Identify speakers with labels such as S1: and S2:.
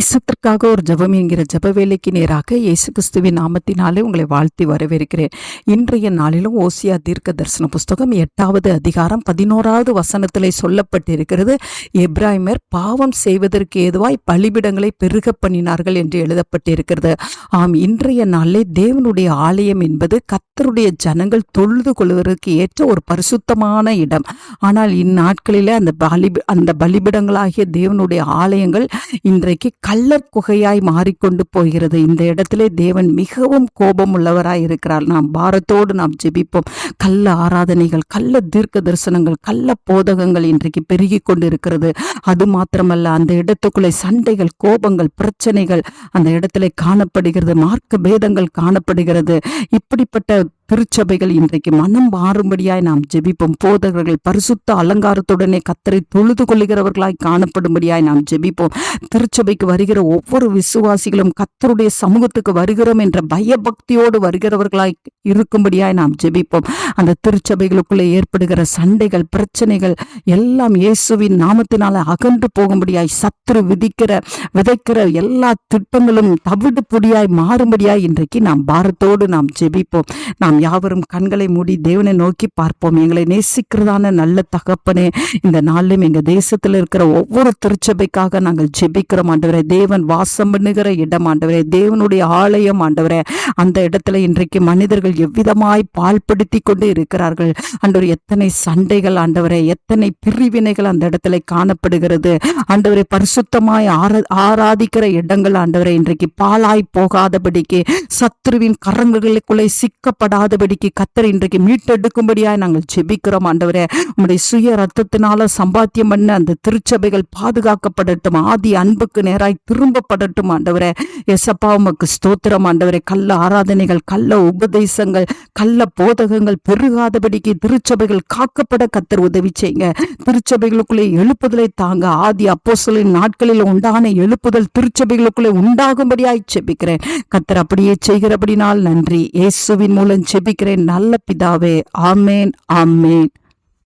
S1: இசத்திற்காக ஒரு ஜெபம் என்கிற ஜப வேலைக்கு நேராக இயேசு கிறிஸ்துவின் நாமத்தினாலே உங்களை வாழ்த்தி வரவேற்கிறேன். இன்றைய நாளிலும் ஓசியா தீர்க்க தரிசன புஸ்தகம் எட்டாவது அதிகாரம் பதினோராவது வசனத்திலே சொல்லப்பட்டிருக்கிறது. எப்ராஹிமர் பாவம் செய்வதற்கு ஏதுவாய் பலிபிடங்களை பெருக பண்ணினார்கள் என்று எழுதப்பட்டிருக்கிறது. ஆம் இன்றைய நாளிலே தேவனுடைய ஆலயம் என்பது கத்தருடைய ஜனங்கள் தொழுது கொள்வதற்கு ஏற்ற ஒரு பரிசுத்தமான இடம். ஆனால் இந்நாட்களிலே அந்த பலி அந்த பலிபிடங்களாகிய தேவனுடைய ஆலயங்கள் இன்றைக்கு கள்ளர் குகையாய் மாறிக்கொண்டு போகிறது. இந்த இடத்திலே தேவன் மிகவும் கோபம் உள்ளவராய் இருக்கிறார். நாம் பாரத்தோடு நாம் ஜெபிப்போம். கள்ள ஆராதனைகள் கள்ள தீர்க்க தரிசனங்கள் கள்ள போதகங்கள் இன்றைக்கு பெருகி கொண்டு இருக்கிறது அது மாத்திரமல்ல அந்த இடத்துக்குள்ளே சண்டைகள் கோபங்கள் பிரச்சனைகள் அந்த இடத்துல காணப்படுகிறது. மார்க்க பேதங்கள் காணப்படுகிறது. இப்படிப்பட்ட திருச்சபைகள் இன்றைக்கு மனம் மாறும்படியாய் நாம் ஜெபிப்போம். போதகர்கள் பரிசுத்த அலங்காரத்துடனே கத்தரை தொழுது கொள்ளுகிறவர்களாய் காணப்படும்படியாய் நாம் ஜெபிப்போம். திருச்சபைக்கு வருகிற ஒவ்வொரு விசுவாசிகளும் கத்தருடைய சமூகத்துக்கு வருகிறோம் என்ற பயபக்தியோடு வருகிறவர்களாய் இருக்கும்படியாய் நாம் ஜெபிப்போம். அந்த திருச்சபைகளுக்குள்ளே ஏற்படுகிற சண்டைகள் பிரச்சனைகள் எல்லாம் இயேசுவின் நாமத்தினால அகன்று போகும்படியாய் சத்துரு விதிக்கிற விதைக்கிற எல்லா திட்டங்களும் தவிடு பொடியாய் மாறும்படியாய் இன்றைக்கு நாம் பாரத்தோடு நாம் ஜெபிப்போம். நாம் யாவரும் கண்களை மூடி தேவனை நோக்கி பார்ப்போம். எங்களை நேசிக்கிறதான நல்ல தகப்பனே இந்த நாளிலும் எங்கள் தேசத்தில் இருக்கிற ஒவ்வொரு திருச்சபைக்காக நாங்கள் ஜெபிக்கிறோம் ஆண்டவரே. தேவன் வாசம் பண்ணுகிற இடம் ஆண்டவரே. தேவனுடைய ஆலயம் ஆண்டவரே. அந்த இடத்துல இன்றைக்கு மனிதர்கள் எவ்விதமாய் பால்படுத்தி கொண்டு இருக்கிறார்கள்? ஆண்டவர் எத்தனை சண்டைகள் ஆண்டவரே எத்தனை பிரிவினைகள் அந்த இடத்துல காணப்படுகிறது? ஆண்டவரை பரிசுத்தமாய் ஆராதிக்கிற இடங்கள் ஆண்டவரை இன்றைக்கு பாலாய் போகாதபடிக்கு சத்ருவின் கரங்களுக்குள்ளே சிக்கப்படாதபடிக்கு கத்தர் இன்றைக்கு மீட்டெடுக்கும்படியாய் நாங்கள் ஜெபிக்கிறோம் ஆண்டவரே. உங்களுடைய சுய ரத்தத்தினால சம்பாத்தியம் பண்ண அந்த திருச்சபைகள் பாதுகாக்கப்படட்டும் ஆதி அன்புக்கு நேராய் திரும்பப்படட்டும் ஆண்டவரே. எசப்பா உமக்கு ஸ்தோத்திரம் ஆண்டவரே. கள்ள ஆராதனைகள் கள்ள உபதேசங்கள் கள்ள போதகங்கள் பெருகாதபடிக்கு திருச்சபைகள் காக்கப்பட கத்தர் உதவி செய்யுங்க. திருச்சபைகளுக்குள்ளே எழுப்புதலை தாங்க. ஆதி அப்போசலின் நாட்களில் உண்டான எழுப்புதல் திருச்சபைகளுக்குள்ளே உண்டாகும்படியாய் செபிக்கிறேன் கத்தர் அப்படியே செய்கிறபடினால் நன்றி. இயேசுவின் மூலம் செபிக்கிறேன் நல்ல பிதாவே. ஆமேன் ஆமேன்.